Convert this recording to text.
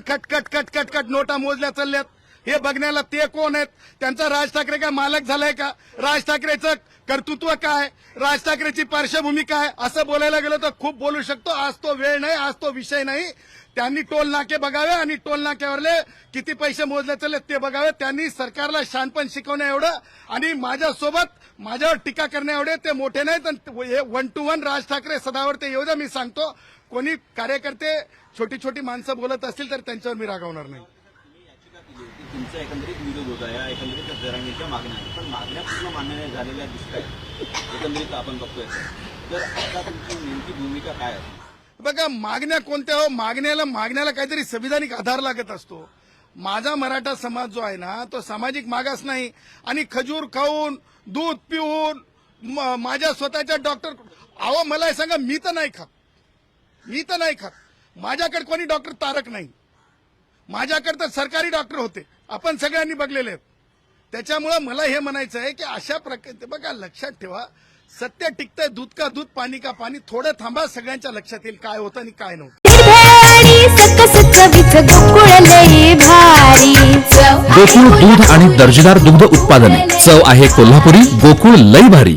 Cut खटखट cut cut नोटा मोजल्या चालल्यात. हे बघण्याला ते कोण आहेत? त्यांचा राज ठाकरे काय मालक झालाय का? राज ठाकरेचं कर्तृत्व काय? राज ठाकरेची पार्श्वभूमी काय? असं बोलायला गेलो तर खूप बोलू शकतो. आज तो वेळ नाही आज तो विषय नाही. त्यांनी टोल नाके बघावे आणि टोल नाक्यावरले किती पैसे मोजले चालले ते बघावे. त्यांनी सरकारला शानपण शिकवण्या एवढं आणि माझ्यासोबत माझ्यावर टीका करण्या एवढे ते मोठे नाहीत. हे one two one Raj Thackeray सदावर ते मी सांगतो. कोणी कार्यकर्ते छोटी छोटी माणसं बोलत असतील तर त्यांच्यावर मी रागवणार नाही. तुमचा एकंदरीत विरोध होता. या एकंदरीत जरांगीच्या मागण्या आहेत. पण मागण्या पूर्ण मान्य नाही झालेल्या दिसत आहेत. एकंदरीत आपण बघतोय. तर आता तुमची नेमकी भूमिका काय आहे? बघा मागण्या कोणत्या हो? मागण्याला मागण्याला काहीतरी संविधानिक आधार लागत असतो. माझा मराठा समाज जो आहे ना तो सामाजिक मागास नाही. आणि खजूर खाऊन दूध पिऊन माझ्या स्वतःच्या डॉक्टर अहो मला हे सांगा मी तर नाही खात. मी तर नाही खात. माझ्याकडे कोणी डॉक्टर तारक नाही. माझ्याकडे तर सरकारी डॉक्टर होते. आपण सगळ्यांनी बघलेले आहेत. त्याच्यामुळं मला हे म्हणायचं आहे की अशा प्रकारे बघा लक्षात ठेवा सत्य टिकतंय दूध का दूध पाणी का पाणी थोडं थांबा सगळ्यांच्या लक्षात येईल काय होतं आणि काय नव्हतं. गोकुळ दूध आणि दर्जेदार दुग्ध उत्पादने. चव आहे कोल्हापुरी गोकुळ लई भारी.